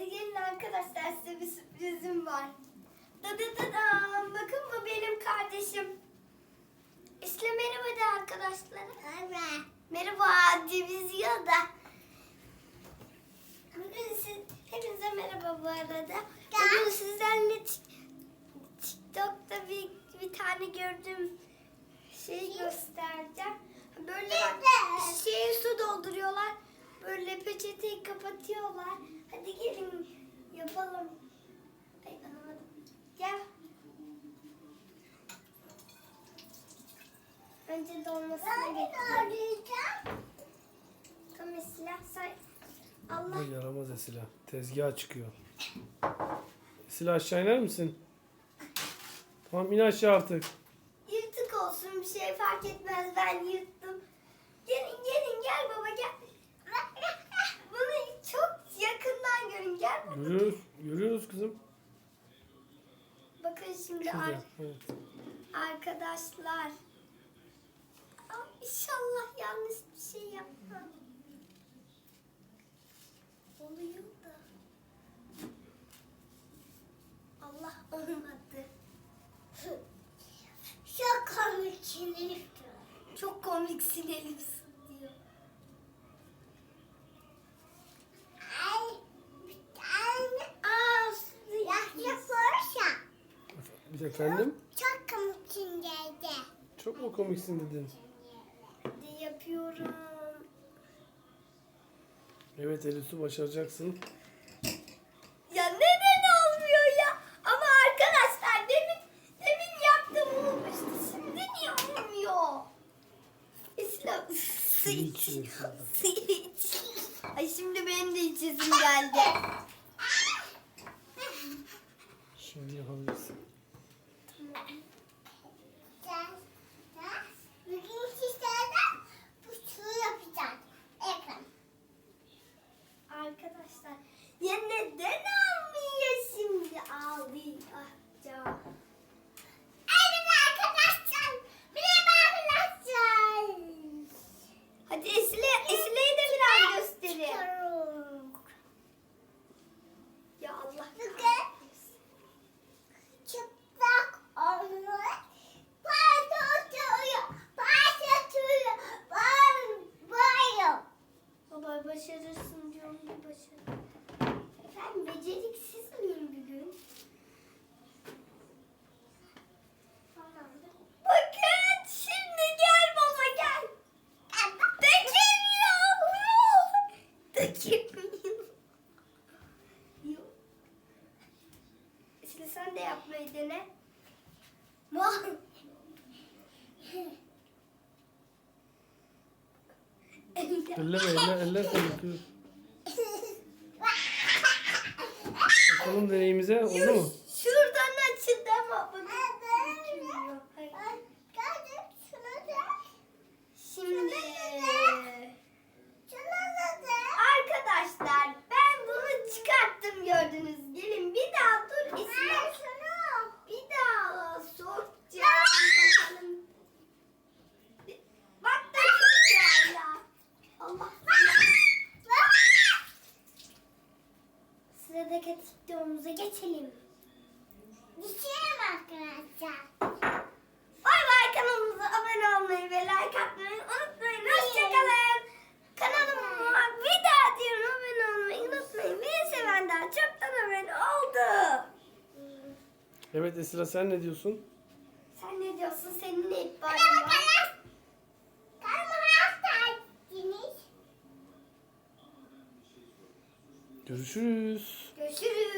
Hadi gelin arkadaşlar size bir sürprizim var. Dıdıdıdan. Bakın bu benim kardeşim. İsle merhaba de arkadaşlara. Evet. Merhaba televizyonda. Bugün siz, hepinize merhaba bu arada. Bugün sizlerle Tik- TikTok'ta bir, bir tane gördüğüm şeyi göstereceğim. Böyle bak, şeye su dolduruyorlar. Böyle peçeteyi kapatıyorlar. Hadi gelin yapalım. Ay anlamadım. Gel. Önce dolmasına getireyim. Tamam silah say. Allah Bu yaramaz Esila. Tezgaha çıkıyor. Esila aşağı iner misin? Tamam in aşağı artık. yırtık olsun bir şey fark etmez ben yırttım. Gelin gelin gel baba gel. Bunu çok yakından görün gel baba. Görüyoruz. Görüyoruz kızım. Bakın şimdi Şurada. ar- Evet. arkadaşlar. Aa, İnşallah yanlış bir şey yapmam. Oluyor da. Allah olmadı. Çok komik sinir. Çok komiksin Elif diyor. Ay. Bir tane. Aa, su Yaşlı Porsche. Bir de efendim. Çok komik sinirdi. Çok mu komiksin dedin? de yapıyorum. Evet Elisu başaracaksın. Ya neden olmuyor ya? Ama arkadaşlar demin demin yaptım olmuştu. Şimdi niye olmuyor? İslam. Ay şimdi benim de içesim geldi. Şimdi yapabilirsin. Bugün sizlerle bu suyu yapacağız. Ekran. Arkadaşlar ya neden almıyor şimdi ağlayacağım. Evet arkadaşlar. Merhaba arkadaşlar. Hadi Esile, Esile'yi de biraz gösterin. Çıkıyorum. Ya Allah Bugün kahretsin. çıplak olmuş. Parlatıyor. Parlatıyor. Bağır, bağırıyor. Baba başarırsın diyorum bir başarı. Ben beceriksiz miyim bugün? Bakın şimdi gel baba gel. Dökülmüyor. Yok. Şimdi sen de yapmayı dene. Elleme eller, eller konuşuyor. Bakalım deneyimize oldu mu? Şuradan açıldı ama. Hayır. Şimdi arkadaşlar ben bunu çıkarttım gördünüz. Gelin bir daha dur İsmail. Bir daha soracağım bakalım. Bak da şuraya ya. Allah. Sıradaki TikTok'umuza geçelim. Bay bay kanalımıza abone olmayı ve like atmayı unutmayın. Hoşçakalın. Kanalıma bir daha diyorum abone olmayı unutmayın. Beni sevenler çoktan abone oldu. Evet Esila sen ne diyorsun? Sen ne diyorsun? Senin ne ihbarın var? arkadaşlar. Görüşürüz. Görüşürüz.